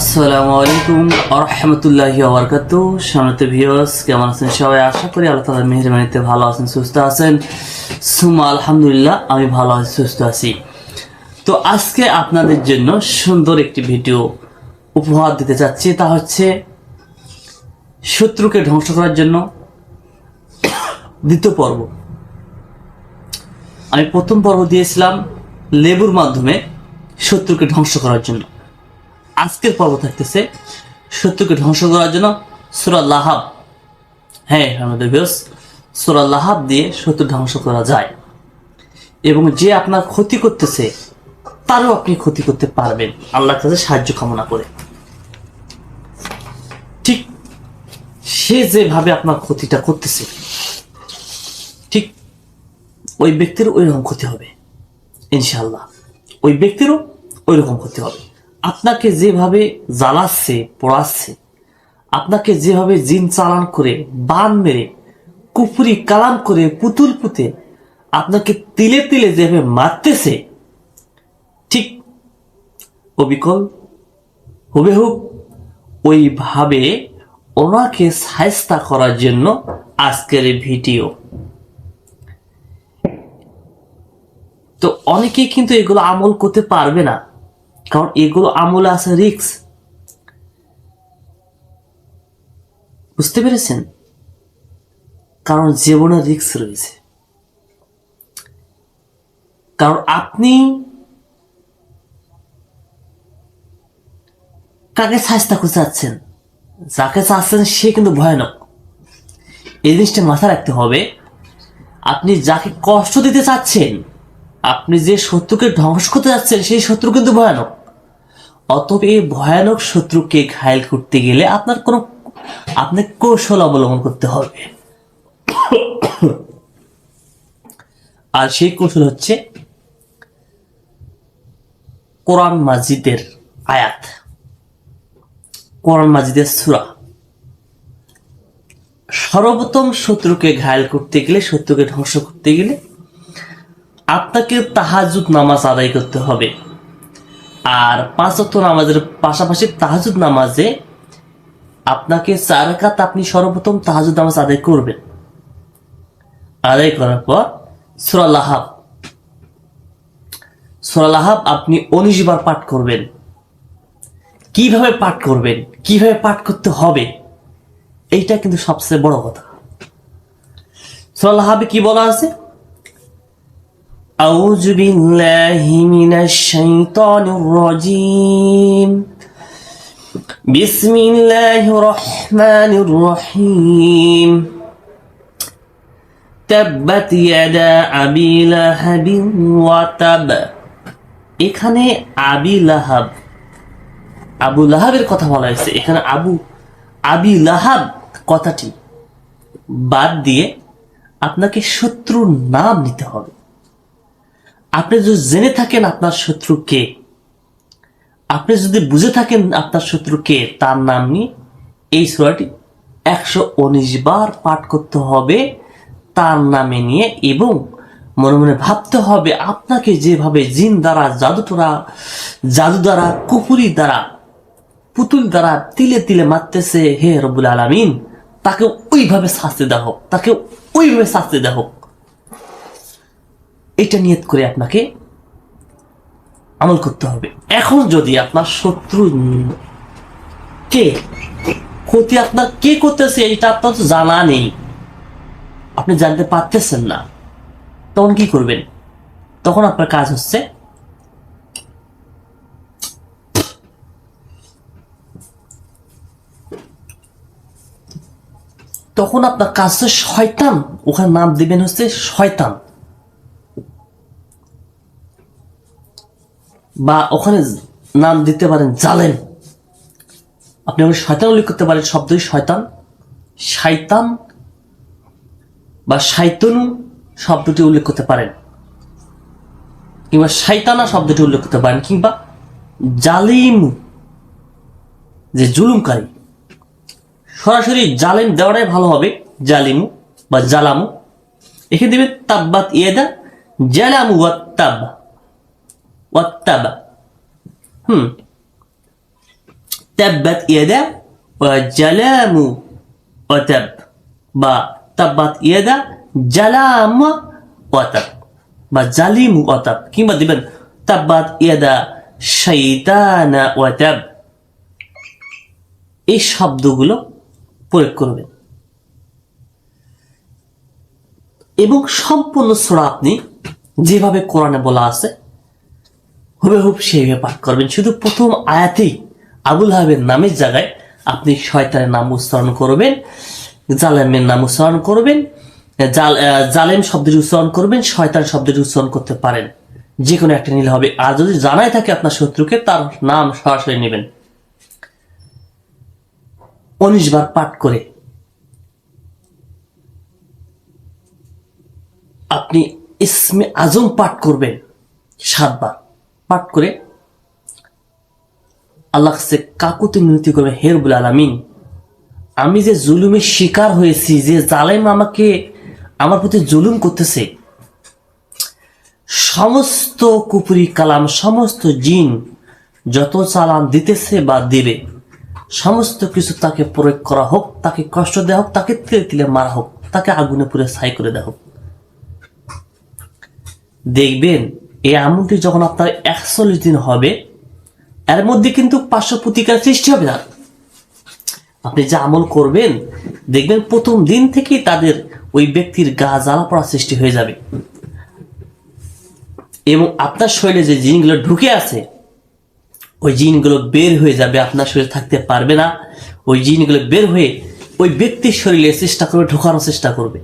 আসসালামু আলাইকুম আরহামতুল্লাহি আবরকাত সম্মানিত ভিউয়ার্স কেমন আছেন সবাই? আশা করি আল্লাহ তাআলার মেহেরবানিতে ভালো আছেন, সুস্থ আছেন। সুমা আলহামদুলিল্লাহ, আমি ভালো আছি, সুস্থ আছি। তো আজকে আপনাদের জন্য সুন্দর একটি ভিডিও উপহার দিতে চাচ্ছি। তা হচ্ছে শত্রুকে ধ্বংস করার জন্য দ্বিতীয় পর্ব। আমি প্রথম পর্ব দিয়েছিলাম লেবুর মাধ্যমে শত্রুকে ধ্বংস করার জন্য। আজকের পর্ব থাকতেছে শত্রুকে ধ্বংস করার জন্য সুরা লাহাব। হ্যাঁ আমাদের বেশ সুরা লাহাব দিয়ে শত্রু ধ্বংস করা যায়। এবং যে আপনার ক্ষতি করতেছে, তারও আপনি ক্ষতি করতে পারবেন। আল্লাহর কাছে সাহায্য কামনা করে। ঠিক সে যেভাবে আপনার ক্ষতিটা করতেছে, ঠিক ওই ব্যক্তির ওই রকম ক্ষতি হবে ইনশাল্লাহ ওই ব্যক্তিরও ওই রকম ক্ষতি হবে। আপনাকে যেভাবে জ্বালাচ্ছে, পড়াচ্ছে, আপনাকে যেভাবে জিন চালান করে, বান মেরে কুপুরি কালাম করে, পুতুল পুঁতে আপনাকে তিলে তিলে যেভাবে মারতেছে, ঠিক অবিকল হুবেহুব ওইভাবে ওনাকে সায়স্তা করার জন্য আজকের ভিডিও। তো অনেকেই কিন্তু এগুলো আমল করতে পারবে না। কারণ এগুলো আমলে আছে রিক্স বুঝতে পেরেছেন? কারণ জীবনে রিক্স রয়েছে। কারণ আপনি কাকে করতে চাচ্ছেন? যাকে চাচ্ছেন সে কিন্তু ভয়ানক। এই জিনিসটা মাথায় রাখতে হবে, আপনি যাকে কষ্ট দিতে চাচ্ছেন আপনি যে শত্রুকে ধ্বংস করতে যাচ্ছেন, সেই শত্রু কিন্তু ভয়ানক। অতএব এই ভয়ানক শত্রুকে ঘায়ল করতে গেলে আপনার কোনো আপনি কৌশল অবলম্বন করতে হবে। আর সেই কৌশল হচ্ছে কোরআন মাজিদের আয়াত। কোরআন মাজিদের সুরা। সর্বপ্রথম শত্রুকে ঘায়ল করতে গেলে, শত্রুকে ধ্বংস করতে গেলে আপনাকে তাহাজুদ নামাজ আদায় করতে হবে। আর পাঁচ ওয়াক্ত নামাজের পাশাপাশি তাহাজুদ নামাজে আপনাকে চার আপনি সর্বপ্রথম তাহাজুদ নামাজ আদায় করবেন। আদায় করার পর সুরাল্লাহাব সুরাল্লাহাব আপনি উনিশ বার পাঠ করবেন। কীভাবে পাঠ করবেন? কীভাবে পাঠ করতে হবে? এইটা কিন্তু সবচেয়ে বড় কথা। সুরাল্লাহাবে কি বলা আছে? أعوذ بالله من الشيطان الرجيم بسم الله الرحمن الرحيم تبت يدا أبي لهب وتب এখানে আবি লাহাব আবু লাহাবের কথা বলা হয়েছে এখানে আবু আবি লাহাব কথাটি বাদ দিয়ে আপনাকে শত্রুর নাম নিতে হবে আপনি যদি জেনে থাকেন আপনার শত্রু কে, আপনি যদি বুঝে থাকেন আপনার শত্রু কে, তার নাম নিয়ে এই সুরাটি একশো উনিশ বার পাঠ করতে হবে, তার নামে নিয়ে এবং মনে মনে ভাবতে হবে আপনাকে যেভাবে জিন দ্বারা, জাদু দ্বারা জাদু দ্বারা কুপুরি দ্বারা, পুতুল দ্বারা তিলে তিলে মারতেছে, হে রবুল আলমিন, তাকে ওইভাবে শাস্তি দেওয়া হোক তাকে ওইভাবে শাস্তি দেওয়া হোক এটা নিয়ত করে আপনাকে আমল করতে হবে। এখন যদি আপনার শত্রু কে? ক্ষতি আপনার কে করতেছে, এটা আপনার তো জানা নেই। আপনি জানতে পারতেছেন না। তখন কি করবেন? তখন আপনার কাজ হচ্ছে তখন আপনার কাজ হচ্ছে শয়তান। ওখানে নাম দিবেন হচ্ছে শয়তান। বা ওখানে নাম দিতে পারেন জালেম। আপনি ওখানে শয়তান উল্লেখ করতে পারেন শব্দই শয়তান। শাইতান বা শাইতনু শব্দটি উল্লেখ করতে পারেন। কিংবা শাইতানা শব্দটি উল্লেখ করতে পারেন। কিংবা জালিম যে জুলুমকারী, সরাসরি জালিম দেওয়াটাই ভালো হবে, জালিমু বা জালামু। এখানে দেবে তাব্বাত ইয়েদা, জালামু ওয়াত্তাব ওয়াত্তাবা হুম তাব্বাত ইয়াদা ওয়া জালামু বা তাব্বাত ইয়াদা জালাম ওয়াতাব বা জালিম ওয়াতাব কিংবা দিবেন তাব্বাত ইয়াদা শাইতানা ওয়াতাব এই শব্দগুলো প্রয়োগ করবেন। এবং সম্পূর্ণ সূরা আপনি যেভাবে কোরআনে বলা আছে হুবেহুব সেইভাবে পাঠ করবেন। শুধু প্রথম আয়াতেই আবুল হাবের নামের জায়গায় আপনি শয়তানের নাম উচ্চারণ করবেন, জালেমের নাম উচ্চারণ করবেন, জাল জালেম শব্দের উচ্চারণ করবেন, শয়তান শব্দের উচ্চারণ করতে পারেন। যে কোনো একটা নিলে হবে। আর যদি জানাই থাকে আপনার শত্রুকে, তার নাম সরাসরি নেবেন। উনিশ বার পাঠ করে আপনি ইসমে আজম পাঠ করবেন সাতবার। পাঠ করে আল্লাহ কাছে কাকুতি মিনতি করবেন হেরবুল আলামিন, আমি যে জুলুমের শিকার হয়েছি, যে জালেম আমাকে, আমার প্রতি জুলুম করতেছে, সমস্ত কুপুরি কালাম, সমস্ত জিন যত চালান দিতেছে বা দিবে, সমস্ত কিছু তাকে প্রয়োগ করা হোক, তাকে কষ্ট দেওয়া হোক, তাকে তিলে তিলে মারা হোক, তাকে আগুনে পুরে ছাই করে দেওয়া হোক। দেখবেন এই আমলটি যখন আপনার একচল্লিশ দিন হবে, এর মধ্যে কিন্তু পার্শ্ব প্রতিকার সৃষ্টি হবে না। আপনি যে আমল করবেন, দেখবেন প্রথম দিন থেকেই তাদের ওই ব্যক্তির গা জ্বালা পড়া সৃষ্টি হয়ে যাবে। এবং আপনার শরীরে যে জিনগুলো ঢুকে আছে, ওই জিনগুলো বের হয়ে যাবে, আপনার শরীরে থাকতে পারবে না। ওই জিনগুলো বের হয়ে ওই ব্যক্তির শরীরে চেষ্টা করবে, ঢোকানোর চেষ্টা করবে।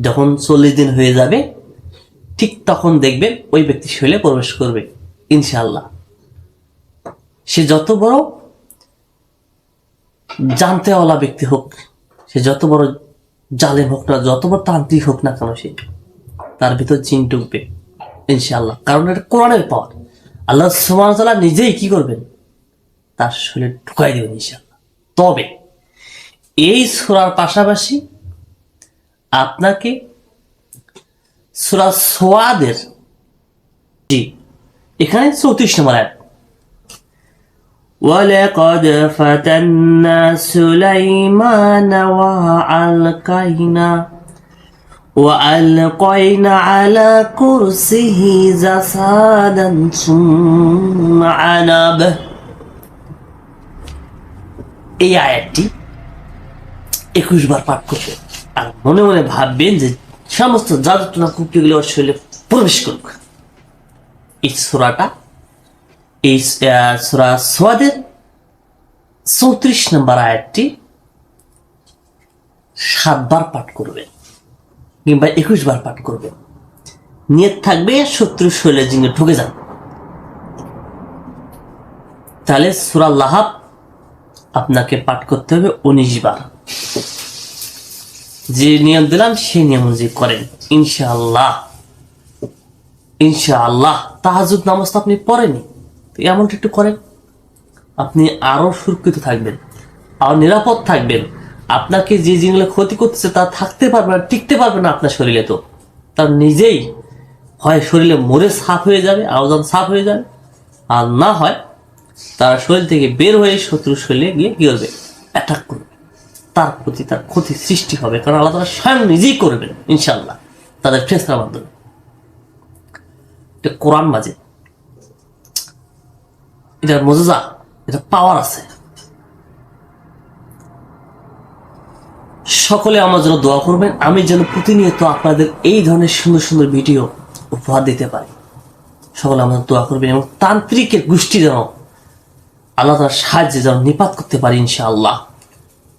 যখন চল্লিশ দিন হয়ে যাবে ঠিক তখন দেখবেন ওই ব্যক্তি শরীরে প্রবেশ করবে ইনশাল্লাহ সে যত বড় জানতেওয়ালা ব্যক্তি হোক, সে যত বড় জালেম হোক না, যত বড় তান্ত্রিক হোক না কেন সে, তার ভিতর জিন ঢুকবে, ইনশাআল্লাহ। কারণ এটা কোরআনের পাওয়ার। আল্লাহ সুমান নিজেই কি করবেন? তার শরীরে ঢুকাই দেবেন, ইনশাআল্লাহ। তবে এই সুরার পাশাপাশি আপনাকে সুরা সোয়াদের জি এখানে চৌত্রিশ নম্বর আয়াত ولقد فتنا سليمان وألقينا وألقينا على كرسيه جسدا ثم عنب এই আয়াতটি একুশ বার পাঠ করবে আর মনে মনে ভাববেন যে সমস্ত জাদুটনা কুপড়িগুলো ওর শরীরে প্রবেশ করুক। এই সোরাটা, এই সোরা সোয়াদের চৌত্রিশ নম্বর আয়াতটি সাতবার পাঠ করবে কিংবা একুশ বার পাঠ করবে। নিয়ত থাকবে শত্রু শৈলের জিঙ্গে ঢুকে যান। তাহলে সুরা লাহাব আপনাকে পাঠ করতে হবে উনিশ বার। যে নিয়ম দিলাম, সেই নিয়ম অনুযায়ী করেন। ইনশাআল্লাহ। ইনশাআল্লাহ। তাহাজুদ নামাজ তো আপনি পড়েনি তো এমনটা একটু করেন। আপনি আরও সুরক্ষিত থাকবেন। আর নিরাপদ থাকবেন। আপনাকে যে জিনিসগুলো ক্ষতি করতেছে, তা থাকতে পারবে না, টিকতে পারবে না আপনার শরীরে তো। তার নিজেই হয় শরীরে মরে সাফ হয়ে যাবে, আওজান সাফ হয়ে যাবে। আর না হয় তার শরীর থেকে বের হয়ে শত্রুর শরীরে গিয়ে কি করবে? অ্যাটাক করবে। তার প্রতি তার ক্ষতি সৃষ্টি হবে। কারণ আল্লাহ তালা স্বয়ং নিজেই করবেন ইনশাল্লাহ তাদের ফেসরার মাধ্যমে। কোরআন মাঝে। এটার মজা এটা পাওয়ার আছে। সকলে আমার জন্য দোয়া করবেন, আমি যেন প্রতিনিয়ত আপনাদের এই ধরনের সুন্দর সুন্দর ভিডিও উপহার দিতে পারি। সকলে আমাদের দোয়া করবেন এবং তান্ত্রিকের গোষ্ঠী যেন আল্লাহ তার সাহায্যে যেন নিপাত করতে পারি, ইনশাআল্লাহ।